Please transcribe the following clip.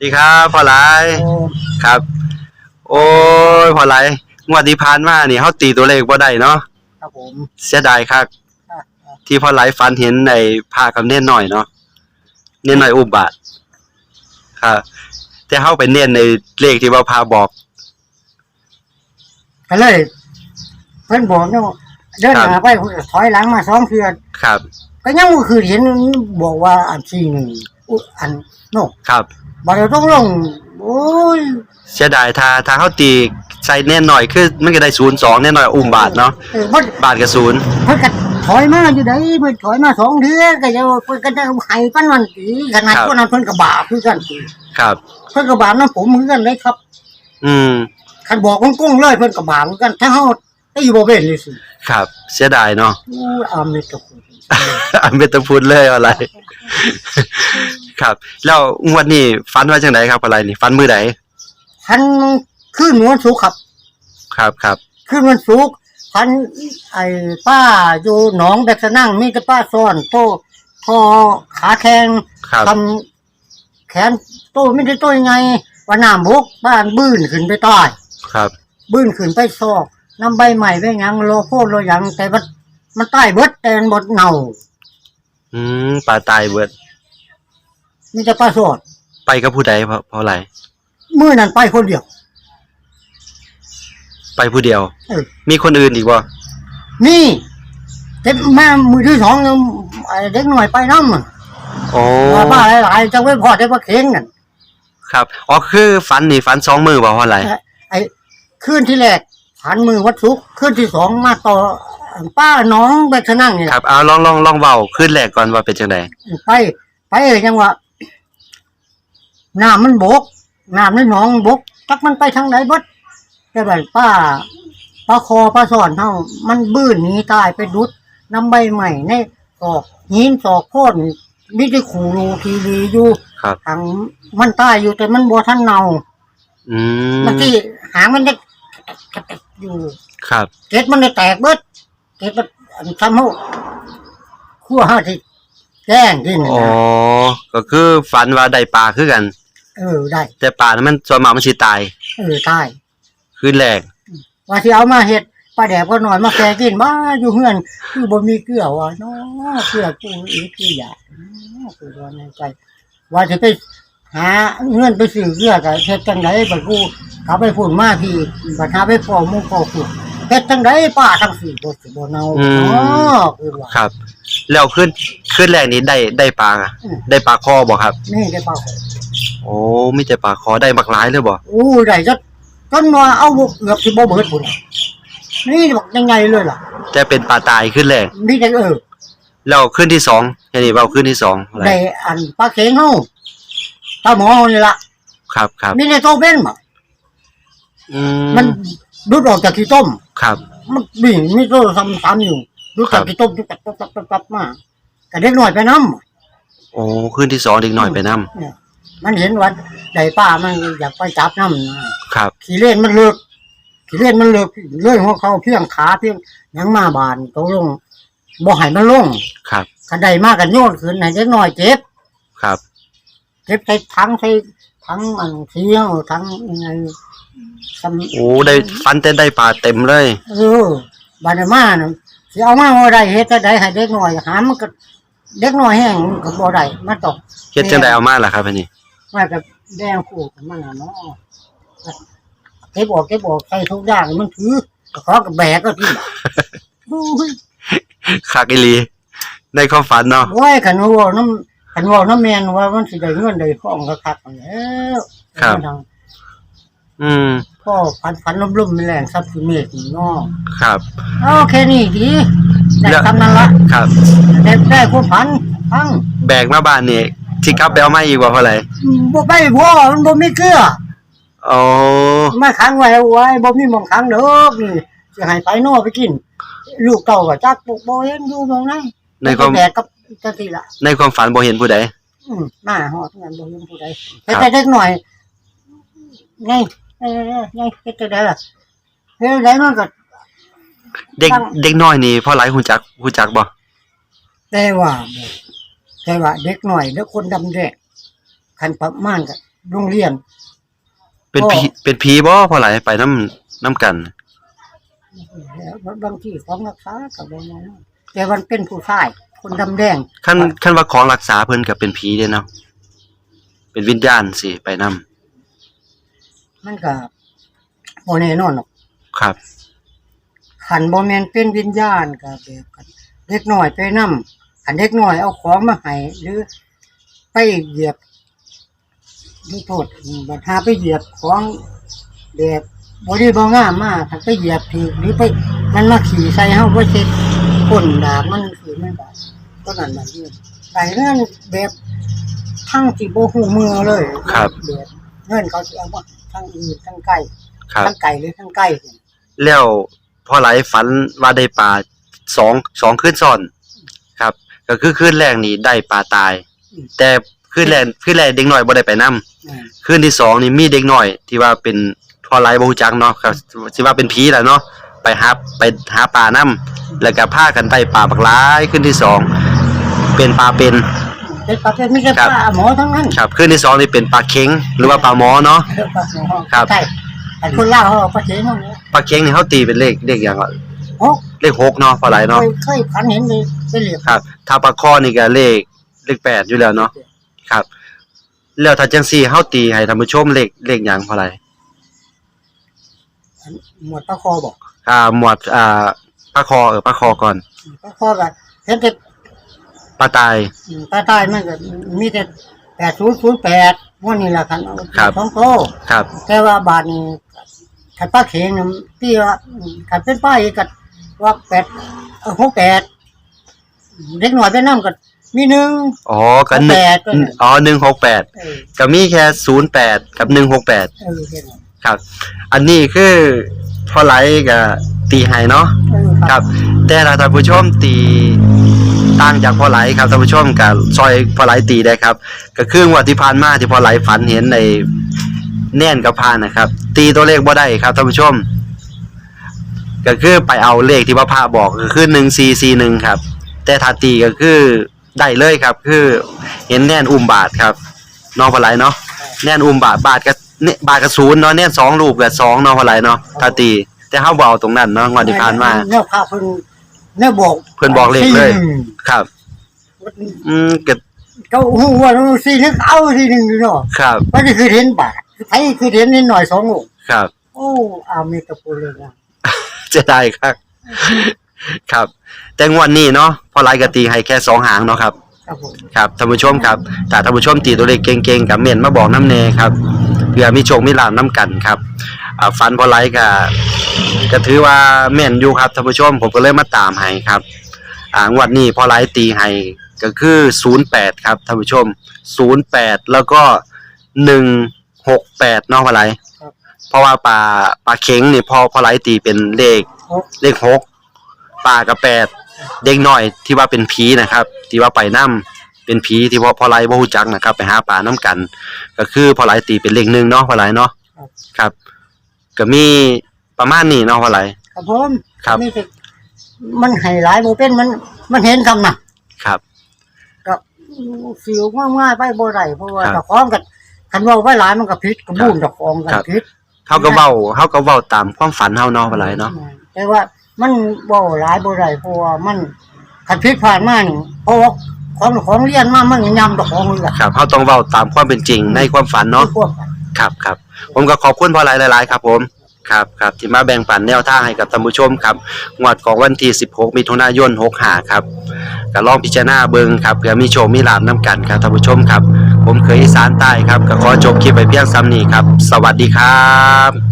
ดีครับพ่อหลายโอ้ครับ โอ้ยพ่อหลายงวดที่ผ่านมานี่เฮาตีตัวเลขบ่ได้เนาะครับผมเสียดายคักครับ ที่พ่อหลายฝันเห็นในพากับเน้นหน่อยเนาะเน้นหน่อยอุบบาทครับแต่เฮาไปเน้นในเลขที่ว่าพาบอกก็เลยเพิ่นบอกเนี่ยเดินหน้าไปถอยหลังมาสองเทือนครับ ก็ยังบ่คือเห็นบอกว่าอันที่หนึ่งอุยอันโนครับ บ่ได้ต้องลงโอ้ยเสียดายถ้าถ้าเฮาตีใส่เน้นหน่อยคือมันก็ได้02เน้นหน่อยอุ้มบาทเนาะเออบ่บาทกับศูนย์เพิ่นก็ถอยมาอยู่ได้เพิ่นถอยมาสองเทือนก็จะเพิ่นก็จะให้กันมันสิขนาดคนนั้นเพิ่นก็บาปคือกันสิครับ เพิ่นก็บาปนํผมเหมือนกันเลยครับอืมคันบอกกุ้งๆเลยเพิ่นก็บาปเหมือนกันถ้าเฮาตีบ่เป็นเลยสิครับ เสียดายเนาะโอ้ยอามเลยตะคุณ อันเป็นตะพูดเลยอะไร ครับ แล้วงวดนี้ฟันว่าจังไดครับอะไรนี่ฟันมือใดพันขึ้นวันศุกร์ครับครับครับขึ้นวันศุกร์พันไอ้ป้าอยู่หนองแบกสนั่งมีแต่ป้าซ่อนโตพอขาแข็งครับทำแขนโตไม่ได้โตยังไงว่าน้ำบกบ้านบื้นขึ้นไปใต้ครับ บื้นขึ้นไปซอกน้ำใบใหม่ไปหยังโลโพดโลหยังแต่มันมันใต้เบิดแต่มันบดเน่าอืมปลาตายเบิด มีแต่ป้าซ่อนไปกับผู้ใดเพราะเพราะอะไรเมื่อนั้นไปคนเดียว ไปผู้เดียว เออ มีคนอื่นอีกบ่นี่แต่แม่มือที่สองเนี่ยไอ้เด็กหน่อยไปน้ำอะโอ้ว่าบ้าหลายๆจังไว้พอได้ว่าเข่งนั่นครับอ๋อคือฟันนี่ฟันสองมือบ่เพราะอะไรไอ้คืนที่แรกผันมือวัดสุกร์คืนที่สองมาต่อป้าน้องไปชะนั่งนี่แหครัละบเอาลองลองลองเว้าขึ้นแรกก่อนว่าเป็นจังไดไป ไปเอ่ยจังว่า น้ำมันบกน้ำในหนองบกจักมันไปทางไหนบดแต่แบบป้าป้าคอป้าสอนเฮามันบื้นหนีตายไปดุดน้ำใบใหม่ในศอกหินศอกโค่นมิได้ขู่รูทีรีอยู่ครับ ทางมันตายอยู่แต่มันบัวท่านเนาอืมบางทีหางมันได้อยู่ ครับ เกล็ดมันได้แตกเบิดเกล็ดมันอันทำให้ขั้วห้าที่แกล้งที่นี่อ๋อ นะก็คือฝันว่าได้ปลาคือกัน เออได้ แต่ปลานั้นมันส่วนมากมันสิตายเออตายคืนแรกว่าที่เอามาเห็ดปลาแดกก็หน่อยมาแกงกินมาอยู่เฮือนคือบ่มีเกลือว่ะเนาะเกลือปูอีกคืออยากเนาะคือว่าในใจว่าจะไปหาเงินไปซื้อเกลือก็เฮ็ดจังไดบัดกูเขาไปพูดมาพี่บัดหาไปพอหมู่พอพูดเฮ็ดจังไดป้าทั้งสี่บ่สิบ่เนาอืมเนาะคือว่าครับ แล้วขึ้นขึ้นแรกนี้ได้ได้ปลาอืมได้ปลาคอบ่ครับ นี่ได้เปล่า โอ้มีแต่ปลาคอได้บักหลายเลยบ่โอ้ได้จนจนว่าเอาบ่เกือบสิบ่เบิดพุ่นน่ะนี่บอกยังไงเลยล่ะแต่เป็นปลาตายขึ้นแรกมีแต่เออแล้วขึ้นที่สองเห็นนี่เว้าขึ้นที่สองอะไรได้อันปลาเข็งเฮาปลาหมอนี่ล่ะครับครับมีแต่โตเป็นบ่อืมันดูดออกจากขี้ต้ม ครับ มันบิ่งมีโตซ้ำๆอยู่ดูดครัจากบขี้ต้มปั๊บปั๊บปั๊บปั๊บมาก็เด็กน้อยไปนำโอ้ขึ้นที่สองเด็กหน่อยไปนํเนี่ย มันเห็นว่าได้ป้ามันอยากไปจับนำครับ ขี่เล่นมันเลิกขี่เล่นมันเลิกเลื่อยหัวเขาเพียงขาเพียงหยังมาบานตกลงบ่ให้มันลงครับ คันใดมากกันโยนขึ้นให้เด็กน้อยเจ็บ ครับ เจ็บใส่ทั้งใส่ทั้งอันเที่ยวทั้งยังไงซ้โอ้ได้ฟันแต่ได้ปลาเต็มเลยำเออบาดมาน่ะสิเอามาบ่ได้เฮ็ดจังไดให้เด็กน้อยหามันก็เด็กน้อยแห้งมันก็บ่ได้มันตกเฮ็ดจังไดเอามาล่ะครับอันนี้ มันก็แดงคู่กันมันน่ะเนาะเก็บออกเก็บออกใส่ทุกอย่างมันถือก็ขอกับแบกก็ที่โอ้ยคักอีหลีในความฝันเนาะโอ้ยคันว่าน้ำคันว่าน้ำแม่นว่ามันสิได้เงินได้ของก็คักๆแล้วครับอืมก็ฝันฝันลุ่มๆมันแรงซับสิเมฆนี่เนาะครับโอเคนี่ดีได้แล้วทำนั้นละครับได้ได้ผู้ฝันฟังแบกมาบ้านนี่ สิกลับไปเอามาอีกว่าเพราะอะไรบ่ไปบ่มันบ่มีเกลืออ๋อมาขังไว้เอาไว้บ่มีหม่องขังเด้อนี่สิให้ไปโน่ไปกิน ลูกเต่าก็จักปลูกบ่เห็นอยู่หมองไหนในความแต่กับจังซี่ล่ะในความฝันบ่เห็นผู้ใดอืมมาฮอดงั้นบ่เห็นผู้ใดแต่แต่เด็กหน่อยไงเอ้ยๆไงเฮ็ดจังไดล่ะเฮ็ดได้มันก็เด็กตั้งเด็กน้อยนี่พ่อหลายฮู้จักฮู้จักบ่แต่ว่าบ่ แต่ว่าเด็กหน่อยแล้วคนดำแดงคันประมาณก็โรงเรียน เป็นก็ผีเป็นผีบ่พอไหลไปน้ำน้ำกัน แล้วบางที่ของรักษากับบ่มาแต่มันเป็นผู้ชายคนดำแดงขั้นขั้นว่าของรักษาเพิ่นก็เป็นผีเด้เนาะเป็นวิญญาณสิไปนํมันก็บ่แน่นอนหรอกครับขันบ่แม่นเป็นวิญญาณก็แบบกันเล็กน้อยไปนำ ขันเล็กน้อยเอาของมาให้หรือไปเหยียบนี่โทษบัดหาไปเหยียบของแบบบ่ได้บ่งามมากถ้าไปเหยียบถูกหรือไปมันมาขี่ใส่เฮาบ่เช็ดก้นดาบมันคือมันบาดต้นนั้นมันนี่ไปเรื่องแบบทั้งที่บ่ฮู้มือเลยครับ แบบเงินเขาสิเอามาทั้งอื่นทั้งไก่ครับ ทั้งไก่หรือทั้งไก่เนี่ยแล้วพอไหลฝันว่าได้ปลาสองสองคืนซ้อนครับ ก็คือคืนแรกนี่ได้ปลาตายแต่คืนแรกคืนแรกเด็กน้อยบ่ได้ไปนํอืมคืนที่สองนี่มีเด็กน้อย ที่ว่าเป็นพอไหลบ่ฮู้จักเนาะครับสิว่าเป็นผีแหละเนาะไปหาไปหาปลานํแล้วก็พากันไปปลาบักหลายคืนที่สองเป็นปลาเป็น เป็นประเภทไม่ใช่ครับปลาหมอทั้งนั้นครับคืนที่สองนี่เป็นปลาเค็งหรือว่าปลาหมอเนาะเออปลาหมอครับ ใช่แต่คนเล่าเขาเอาปลาเค็งเนาะเนี่ยปลาเค็งนี่เขาตีเป็นเลขเลขอย่างไร โอ้เลขหกเนาะพอไหลเนาะเคยเคยฝันเห็นเลยเป็นเหลี่ยมครับ ถ้าปลาคอนี่ก็เลขเลขแปดอยู่แล้วเนาะครับ แล้วถ้าจังซี่เฮาตีให้ท่านผู้ชมเลขเลขหยังพอไหลหมวดปลาคอบอกอ่าหมวดอ่าปลาคอเออปลาคอก่อนปลาคอแบบเห็นแต่ปลาตายอืมปลาใต้มันก็มีแต่แปดศูนย์ศูนย์แปดวันนี้ละคันเอาครับสองโตครับ แต่ว่าบาทนี้ขันป้าเข็งนี่พี่ว่าขันเป็นป้าอีกกั ว่าแปดเออหกแปดเด็กหน่อยไปนั่งก็มีหนึ่ง อ๋อก็หนึ่งแปดก็หนึ่งอ๋อหนึ่งหกแปดเออก็มีแค่ศูนย์แปดกับหนึ่งหกแปดเออเห็นไหมครับ อันนี้คือพอไหลกับตีให้เนาะ เออครับแต่ถ้าท่านผู้ชมตีต่างจากพอไหลครับท่านผู้ชมกับซอยพอไหลตีได้ครับ ก็คืองวดที่ผ่านมาที่พอไหลฝันเห็นในแน่นกับพานนะครับ ตีตัวเลขบ่ได้ครับท่านผู้ชม ก็คือไปเอาเลขที่พระพาบอกก็คือหนึ่งซีซีหนึ่งครับ แต่ถ้าตีก็คือได้เลยครับ คือเห็นแน่นอุ้มบาทครับน้องพอไหลเนาะแน่นอุ้มบาทบาทกับเนี่ยบาทกับศูนย์เนาะแน่นสองรูปกับสองน้องพอไหลเนาะถ้าตี แต่เฮาบ่เอาตรงนั้นเนาะงวดที่ผ่านมาเนี่ยพาเพิ่นเนี่ยบอกเพิ่นบอกเลขเลยสี่หนึ่งครับ อืมก็เขาหัวเราสี่หนึงเอาสี่หนึ่งอยู่เนาะครับว่านี่คือเห็นบาทไทยคือเห็นนิดหน่อยสองลูกครับ โอ้อาเมกะปูเลยนะ จะได้ครับ ครับ แต่งวดนี้เนาะพอไลกตีให้แค่สองหางเนาะครับ ครับผมครับท่านผู้ชมครับถ้าท่านผู้ชมตีตัวเลขเก่งๆกับเมียนมาบอกน้ำเนครับเพื่อมีโชคมีลาภน้ำกันครับอ่าฟันพอไลก็ก็ถือว่าแม่นอยู่ครับท่านผู้ชมผมก็เลยมาตามให้ครับ อ่างวดนี้พอไลตีให้ก็คือ 08 ครับท่านผู้ชม 08 แล้วก็ 168เนาะพอไล เพราะว่าปลาปลาเข็งนี่พอพอไลตีเป็นเลขโอ้เลขหกปลากับแปดเด็กน้อยที่ว่าเป็นผีนะครับ ที่ว่าไปน้ำเป็นผีที่ว่าพอไลบ่ฮู้จักนะครับ ไปหาปลาน้ำกัน ก็คือพอไลตีเป็นเลขหนึ่งเนาะพอไลเนาะครับ ก็มีประมาณนี้เนาะพอไลครับผมครับนี่คือมันให้หลายโมเป็นมัน มันเห็นคำน่ะครับก็สิวง่ายๆไปบ่ได้เพราะว่าครับเจ้าของกันคันเว่าไว้หลายมันก็ผิดก็บูนเจ้าของกันครับผิด เฮาก็เว้าเฮาก็เว้าตามความฝันเฮาเนาะพอไลเนาะแต่ว่ามันเว้าหลายบ่ได้เพราะว่ามันคันผิดผ่านมานี่เพราะว่าของของเรียนมามันยำเจ้าของเลยล่ะครับเฮาต้องเว้าตามความเป็นจริงในความฝันเนาะที่ควบกันครับครับผมก็ขอบคุณพอไลหลายๆครับ ผมครับครับที่มาแบ่งปันแนวทางให้กับท่านผู้ชมครับงวดของวันที่ 16 มิถุนายน 65 ครับก็ลองพิจารณาเบิ่งครับเผื่อมีโชคมีลาภนํกันครับท่านผู้ชมครับ ผมเคยอีสานใต้ครับก็ขอจบคลิปไปเพียงซ้ำนี้ครับ สวัสดีครับ